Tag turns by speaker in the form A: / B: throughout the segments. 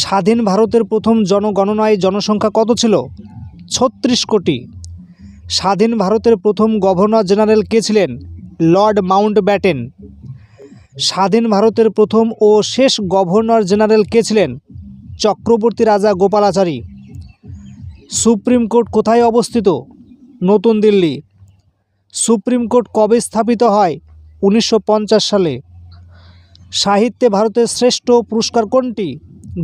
A: স্বাধীন ভারতের প্রথম জনগণনায় জনসংখ্যা কত ছিল? ছত্রিশ কোটি। স্বাধীন ভারতের প্রথম গভর্নর জেনারেল কে ছিলেন? লর্ড মাউন্ট ব্যাটেন স্বাধীন ভারতের প্রথম ও শেষ গভর্নর জেনারেল কে ছিলেন? চক্রবর্তী রাজা গোপালাচারী। সুপ্রিম কোর্ট কোথায় অবস্থিত? নতুন দিল্লি। সুপ্রিম কোর্ট কবে স্থাপিত হয়? উনিশশো পঞ্চাশ সালে। সাহিত্যে ভারতের শ্রেষ্ঠ পুরস্কার কোনটি?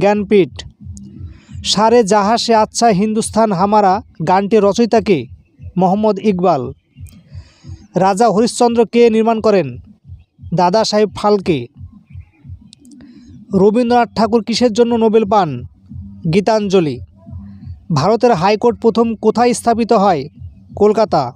A: জ্ঞানপীঠ। সারে জাহাসে আচ্ছা হিন্দুস্তান হামারা, গানটি রচয়িতাকে মোহাম্মদ ইকবাল। রাজা হরিশ্চন্দ্র কে নির্মাণ করেন? দাদা সাহেব ফালকে। রবীন্দ্রনাথ ঠাকুর কিসের জন্য নোবেল পান? গীতাঞ্জলি। ভারতের হাইকোর্ট প্রথম কোথায় স্থাপিত হয়? কলকাতা।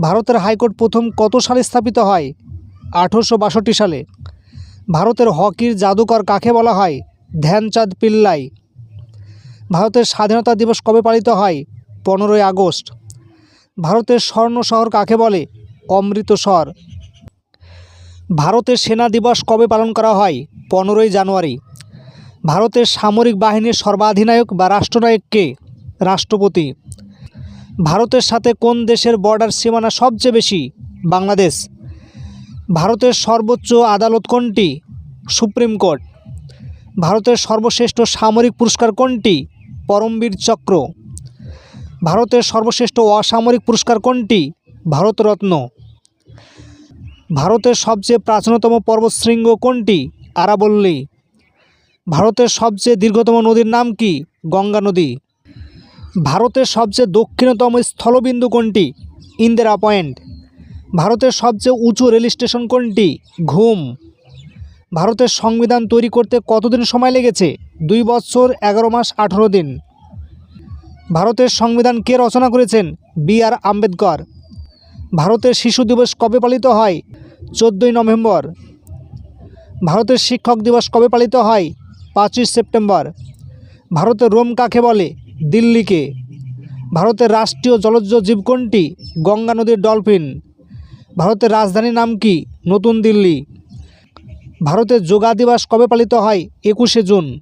A: ভারতের হাইকোর্ট প্রথম কত সালে স্থাপিত হয়? আঠেরোশো বাষট্টি সালে। ভারতের হকির জাদুকর কাকে বলা হয়? ধ্যানচাঁদ পিল্লাই। ভারতের স্বাধীনতা দিবস কবে পালিত হয়? পনেরোই আগস্ট। ভারতের স্বর্ণ শহর কাকে বলে? অমৃতসর ভারতের সেনা দিবস কবে পালন করা হয়? পনেরোই জানুয়ারি। ভারতের সামরিক বাহিনীর সর্বাধিনায়ক বা রাষ্ট্রনায়ক কে? রাষ্ট্রপতি। ভারতের সাথে কোন দেশের বর্ডার সীমানা সবচেয়ে বেশি? বাংলাদেশ। ভারতের সর্বোচ্চ আদালত কোনটি? Supreme court. ভারতের সর্বশ্রেষ্ঠ সামরিক পুরস্কার কোনটি? পরমবীর চক্র। ভারতের সর্বশ্রেষ্ঠ অসামরিক পুরস্কার কোনটি? ভারতরত্ন। ভারতের সবচেয়ে প্রাচীনতম পর্বতশৃঙ্গ কোনটি? আরাবল্লী। ভারতের সবচেয়ে দীর্ঘতম নদীর নাম কি? গঙ্গা নদী। ভারতের সবচেয়ে দক্ষিণতম স্থলবিন্দু কোনটি? ইন্দিরা পয়েন্ট। ভারতের সবচেয়ে উঁচু রেল স্টেশন কোনটি? ঘুম। ভারতের সংবিধান তৈরি করতে কতদিন সময় লেগেছে? দুই বছর, এগারো মাস, আঠেরো দিন। ভারতের সংবিধান কে রচনা করেছেন? B R Ambedkar. ভারতের শিশু দিবস কবে পালিত হয়? চোদ্দোই নভেম্বর। ভারতের শিক্ষক দিবস কবে পালিত হয়? পাঁচই সেপ্টেম্বর। ভারতের রোম কাকে বলে? দিল্লিকে। ভারতের রাষ্ট্রীয় জলজ জীব গঙ্গা নদীর ডলফিন। ভারতের রাজধানীর নাম কি? নতুন দিল্লি। ভারতের যোগা দিবস কবে পালিত হয়? একুশে জুন।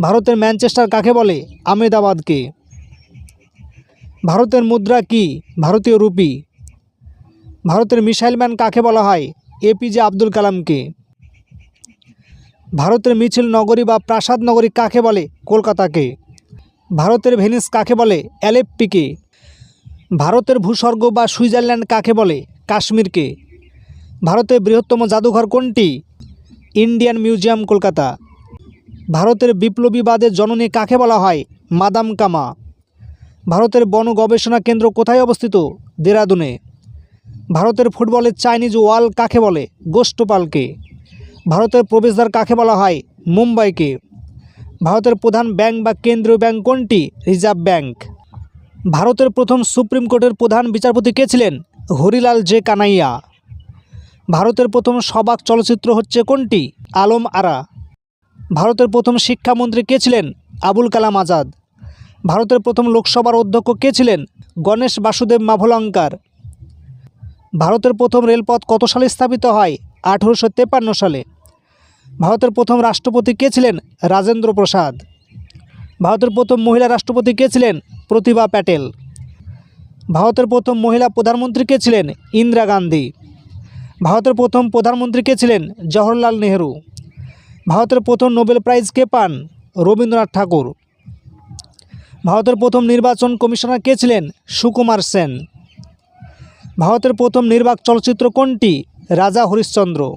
A: ভারতের ম্যানচেস্টার কাকে বলে? আমেদাবাদকে ভারতের মুদ্রা কি? ভারতীয় রুপি। ভারতের মিসাইল ম্যান কাকে বলা হয়? এপিজে আব্দুল কালামকে। ভারতের মিছিল নগরী বা প্রাসাদ নগরী কাকে বলে? কলকাতাকে। ভারতের ভেনিস কাকে বলে? অ্যালেপ্পিকে ভারতের ভূস্বর্গ বা সুইজারল্যান্ড কাকে বলে? কাশ্মীরকে। ভারতের বৃহত্তম জাদুঘর কোনটি? Indian Museum, Kolkata. ভারতের বিপ্লবীবাদের জননী কাকে বলা হয়? মাদাম কামা। ভারতের বন গবেষণা কেন্দ্র কোথায় অবস্থিত? দেরাদুনে। ভারতের ফুটবলের চাইনিজ ওয়াল কাকে বলে? গোষ্ঠপালকে। ভারতের প্রবেশদ্বার কাকে বলা হয়? মুম্বাইকে। ভারতের প্রধান ব্যাংক বা কেন্দ্রীয় ব্যাংক কোনটি? Reserve Bank. ভারতের প্রথম সুপ্রিম কোর্টের প্রধান বিচারপতি কে ছিলেন? হরিলাল জে কানাইয়া। ভারতের প্রথম সবাক চলচ্চিত্র হচ্ছে কোনটি? আলম আরা। ভারতের প্রথম শিক্ষামন্ত্রী কে ছিলেন? আবুল কালাম আজাদ। ভারতের প্রথম লোকসভার অধ্যক্ষ কে ছিলেন? গণেশ বাসুদেব মাভলঙ্কার। ভারতের প্রথম রেলপথ কত সালে স্থাপিত হয়? আঠেরোশো তেপান্ন সালে। ভারতের প্রথম রাষ্ট্রপতি কে ছিলেন? রাজেন্দ্র প্রসাদ। ভারতের প্রথম মহিলা রাষ্ট্রপতি কে ছিলেন? প্রতিভা প্যাটেল। ভারতের প্রথম মহিলা প্রধানমন্ত্রী কে ছিলেন? ইন্দিরা গান্ধী। ভারতের প্রথম প্রধানমন্ত্রী কে ছিলেন? জওহরলাল নেহরু। ভারতের প্রথম নোবেল প্রাইজ কে পান? রবীন্দ্রনাথ ঠাকুর। ভারতের প্রথম নির্বাচন কমিশনার কে ছিলেন? সুকুমার সেন। ভারতের প্রথম নির্বাক চলচ্চিত্র কোনটি? রাজা হরিশ্চন্দ্র।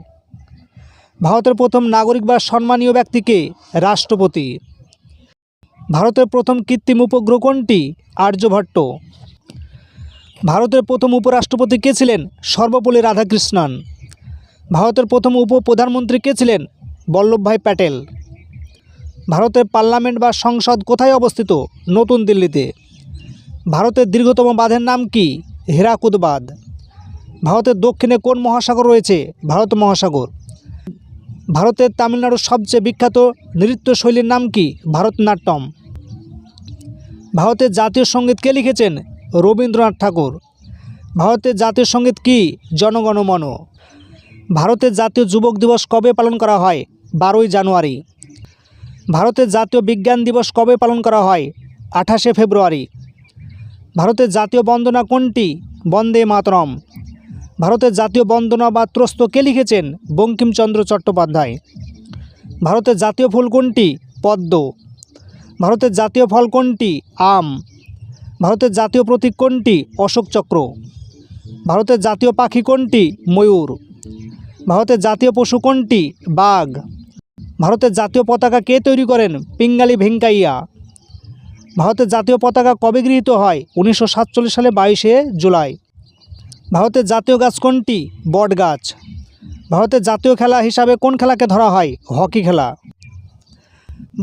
A: ভারতের প্রথম নাগরিক বা সম্মানীয় ব্যক্তিকে রাষ্ট্রপতি। ভারতের প্রথম কৃত্রিম উপগ্রহ কোনটি? আর্যভট্ট ভারতের প্রথম উপরাষ্ট্রপতি কে ছিলেন? সর্বপল্লী রাধাকৃষ্ণন। ভারতের প্রথম উপপ্রধানমন্ত্রী কে ছিলেন? বল্লভভাই প্যাটেল। ভারতের পার্লামেন্ট বা সংসদ কোথায় অবস্থিত? নতুন দিল্লিতে। ভারতের দীর্ঘতম বাঁধের নাম কি? হীরাকুদ বাঁধ ভারতের দক্ষিণে কোন মহাসাগর রয়েছে? ভারত মহাসাগর। ভারতের তামিলনাড়ুর সবচেয়ে বিখ্যাত নৃত্যশৈলীর নাম কি? ভারতনাট্যম। ভারতের জাতীয় সংগীত কে লিখেছেন? রবীন্দ্রনাথ ঠাকুর। ভারতের জাতীয় সংগীত কি? জনগণমন ভারতের জাতীয় যুবক দিবস কবে পালন করা হয়? বারোই জানুয়ারি। ভারতের জাতীয় বিজ্ঞান দিবস কবে পালন করা হয়? আঠাশে ফেব্রুয়ারি। ভারতের জাতীয় বন্দনা কোনটি? বন্দে মাতরম। ভারতের জাতীয় বন্দনা বা ত্রস্ত কে লিখেছেন? বঙ্কিমচন্দ্র চট্টোপাধ্যায়। ভারতের জাতীয় ফুল কোনটি? পদ্ম। ভারতের জাতীয় ফল কোনটি? আম। ভারতের জাতীয় প্রতীক কোনটি? অশোক চক্র। ভারতের জাতীয় পাখি কোনটি? ময়ূর। ভারতের জাতীয় পশু কোনটি? বাঘ। ভারতের জাতীয় পতাকা কে তৈরি করেন? পিঙ্গালি ভেঙ্কাইয়া। ভারতের জাতীয় পতাকা কবে গৃহীত হয়? উনিশশো সাতচল্লিশ সালে বাইশে জুলাই। ভারতের জাতীয় গাছ কোনটি? বট গাছ। ভারতের জাতীয় খেলা হিসাবে কোন খেলাকে ধরা হয়? হকি খেলা।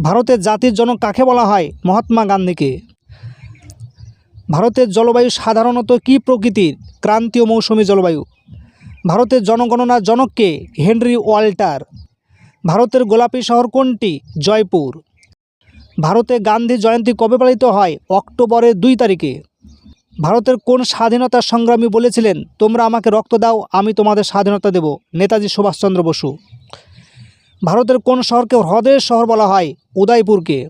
A: ভারতের জাতির জনক কাকে বলা হয়? মহাত্মা গান্ধীকে। ভারতের জলবায়ু সাধারণত কী প্রকৃতির? ক্রান্তীয় মৌসুমী জলবায়ু। ভারতের জনগণনার জনককে হেনরি ওয়াল্টার। ভারতের গোলাপী শহর কোনটি? জয়পুর। ভারতে গান্ধী জয়ন্তী কবে পালিত হয়? অক্টোবরের দুই তারিখে। ভারতের কোন স্বাধীনতা সংগ্রামী বলেছিলেন, তোমরা আমাকে রক্ত দাও, আমি তোমাদের স্বাধীনতা দেব নেতাজি সুভাষচন্দ্র বসু। ভারতের কোন শহরকে হ্রদের শহর বলা হয়? উদয়পুরকে।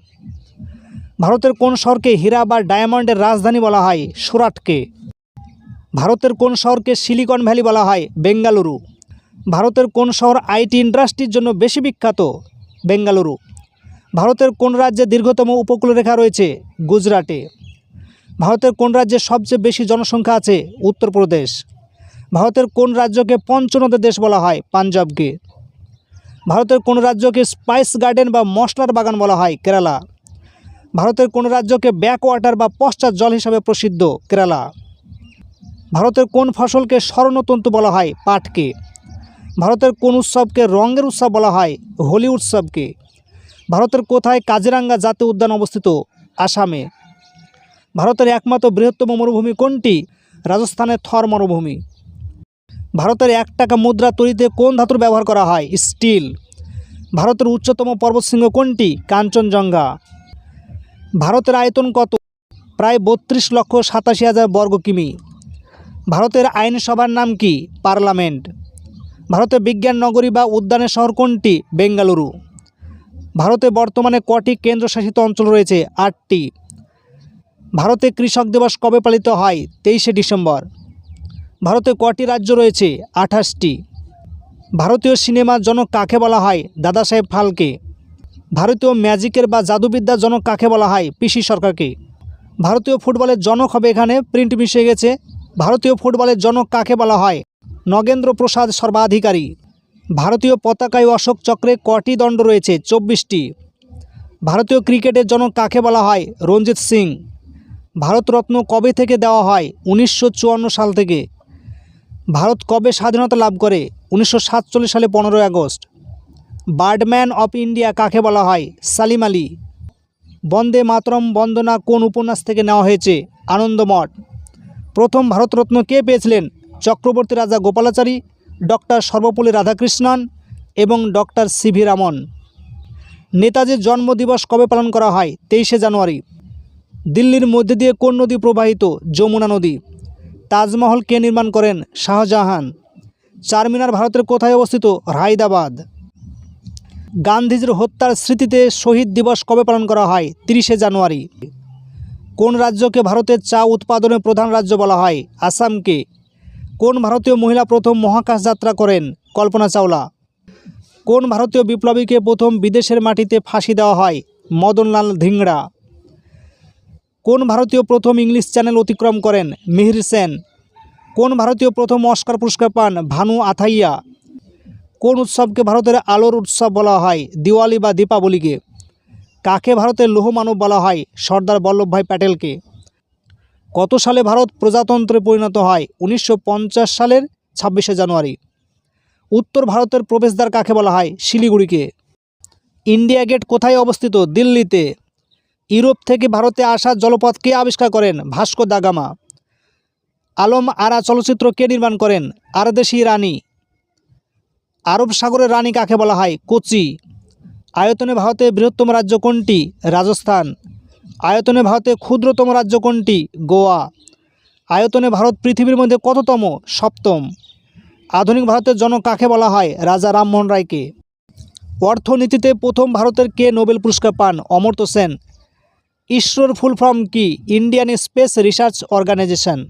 A: ভারতের কোন শহরকে হীরা বা ডায়মন্ডের রাজধানী বলা হয়? সুরাটকে। ভারতের কোন শহরকে সিলিকন ভ্যালি বলা হয়? বেঙ্গালুরু। ভারতের কোন শহর আইটি ইন্ডাস্ট্রির জন্য বেশি বিখ্যাত? বেঙ্গালুরু। ভারতের কোন রাজ্যে দীর্ঘতম উপকূলরেখা রয়েছে? গুজরাটে। ভারতের কোন রাজ্যে সবচেয়ে বেশি জনসংখ্যা আছে? উত্তরপ্রদেশ। ভারতের কোন রাজ্যকে পঞ্চনদের দেশ বলা হয়? পাঞ্জাবকে। ভারতের কোন রাজ্যকে স্পাইস গার্ডেন বা মশলার বাগান বলা হয়? কেরালা। ভারতের কোন রাজ্যকে ব্যাক ওয়াটার বা পশ্চাৎ জল হিসাবে প্রসিদ্ধ, কেরালা। ভারতের কোন ফসলকে স্বর্ণতন্তু বলা হয়, পাটকে। ভারতের কোন উৎসবকে রঙের উৎসব বলা হয়, হোলি উৎসবকে। ভারতের কোথায় কাজিরাঙ্গা জাতীয় উদ্যান অবস্থিত, আসামে। ভারতের একমাত্র বৃহত্তম মরুভূমি কোনটি রাজস্থানের থর মরুভূমি। ভারতের এক টাকা মুদ্রা তৈরিতে কোন ধাতুর ব্যবহার করা হয়, স্টিল। ভারতের উচ্চতম পর্বতশৃঙ্গ কোনটি, কাঞ্চনজঙ্ঘা। ভারতের আয়তন কত? প্রায় বত্রিশ লক্ষ সাতাশি হাজার বর্গ কিমি। ভারতের আইনসভার নাম কি? পার্লামেন্ট। ভারতের বিজ্ঞান নগরী বা উদ্যানের শহর কোনটি? বেঙ্গালুরু। ভারতে বর্তমানে কটি কেন্দ্রশাসিত অঞ্চল রয়েছে? আটটি। ভারতে কৃষক দিবস কবে পালিত হয়? তেইশে ডিসেম্বর। ভারতে কটি রাজ্য রয়েছে? আঠাশটি। ভারতীয় সিনেমার জনক কাকে বলা হয়? দাদা সাহেব ফালকে। ভারতীয় ম্যাজিকের বা জাদুবিদ্যার জনক কাকে বলা হয়? পিসি সরকারকে। ভারতীয় ফুটবলের জনক হবে এখানে, প্রিন্ট মিশে গেছে। ভারতীয় ফুটবলের জনক কাকে বলা হয়? নগেন্দ্র প্রসাদ সর্বাধিকারী। ভারতীয় পতাকায় অশোক চক্রে কটি দণ্ড রয়েছে? চব্বিশটি। ভারতীয় ক্রিকেটের জনক কাকে বলা হয়? রঞ্জিত সিং। ভারতরত্ন কবে থেকে দেওয়া হয়? উনিশশো চুয়ান্ন সাল থেকে। ভারত কবে স্বাধীনতা লাভ করে? উনিশশো সাতচল্লিশ সালে পনেরোই আগস্ট। বার্ডম্যান অফ ইন্ডিয়া কাকে বলা হয়? সালিম আলী। বন্দে মাতরম বন্দনা কোন উপন্যাস থেকে নেওয়া হয়েছে? আনন্দমঠ। প্রথম ভারতরত্ন কে পেয়েছিলেন? চক্রবর্তী রাজা গোপালাচারী, ডক্টর সর্বপল্লী রাধাকৃষ্ণন এবং ডক্টর সিভি রামন। নেতাজির জন্মদিবস কবে পালন করা হয়? তেইশে জানুয়ারি। দিল্লির মধ্যে দিয়ে কোন নদী প্রবাহিত? যমুনা নদী। তাজমহল কে নির্মাণ করেন? শাহজাহান। চারমিনার ভারতের কোথায় অবস্থিত? হায়দ্রাবাদ। গান্ধীজির হত্যার স্মৃতিতে শহীদ দিবস কবে পালন করা হয়? তিরিশে জানুয়ারি। কোন রাজ্যকে ভারতের চা উৎপাদনের প্রধান রাজ্য বলা হয়? আসামকে। কোন ভারতীয় মহিলা প্রথম মহাকাশ যাত্রা করেন? কল্পনা চাওলা। কোন ভারতীয় বিপ্লবীকে প্রথম বিদেশের মাটিতে ফাঁসি দেওয়া হয়? মদনলাল ধিংড়া। কোন ভারতীয় প্রথম ইংলিশ চ্যানেল অতিক্রম করেন? মিহির সেন। কোন ভারতীয় প্রথম অস্কার পুরস্কার পান? ভানু আথাইয়া। কোন উৎসবকে ভারতের আলোর উৎসব বলা হয়? দিওয়ালি বা দীপাবলিকে। কাকে ভারতের লৌহমানব বলা হয়? সর্দার বল্লভভাই প্যাটেলকে। কত সালে ভারত প্রজাতন্ত্রে পরিণত হয়? উনিশশো পঞ্চাশ সালের ছাব্বিশে জানুয়ারি। উত্তর ভারতের প্রবেশদ্বার কাকে বলা হয়? শিলিগুড়িকে। ইন্ডিয়া গেট কোথায় অবস্থিত? দিল্লিতে। ইউরোপ থেকে ভারতে আসা জলপথ কে আবিষ্কার করেন? ভাস্কো দাগামা আলম আরা চলচ্চিত্র কে নির্মাণ করেন? আরদেশি রানী। আরব সাগরের রানী কাকে বলা হয়? কোচি। আয়তনে ভারতের বৃহত্তম রাজ্য কোনটি? রাজস্থান। আয়তনে ভারতে ক্ষুদ্রতম রাজ্য কোনটি? গোয়া। আয়তনে ভারত পৃথিবীর মধ্যে কততম? সপ্তম। আধুনিক ভারতের জনক কাকে বলা হয়? রাজা রামমোহন রায়কে। অর্থনীতিতে প্রথম ভারতের কে নোবেল পুরস্কার পান? অমর্ত্য সেন। ইসরোর ফুল ফর্ম কি? Indian Space Research Organisation.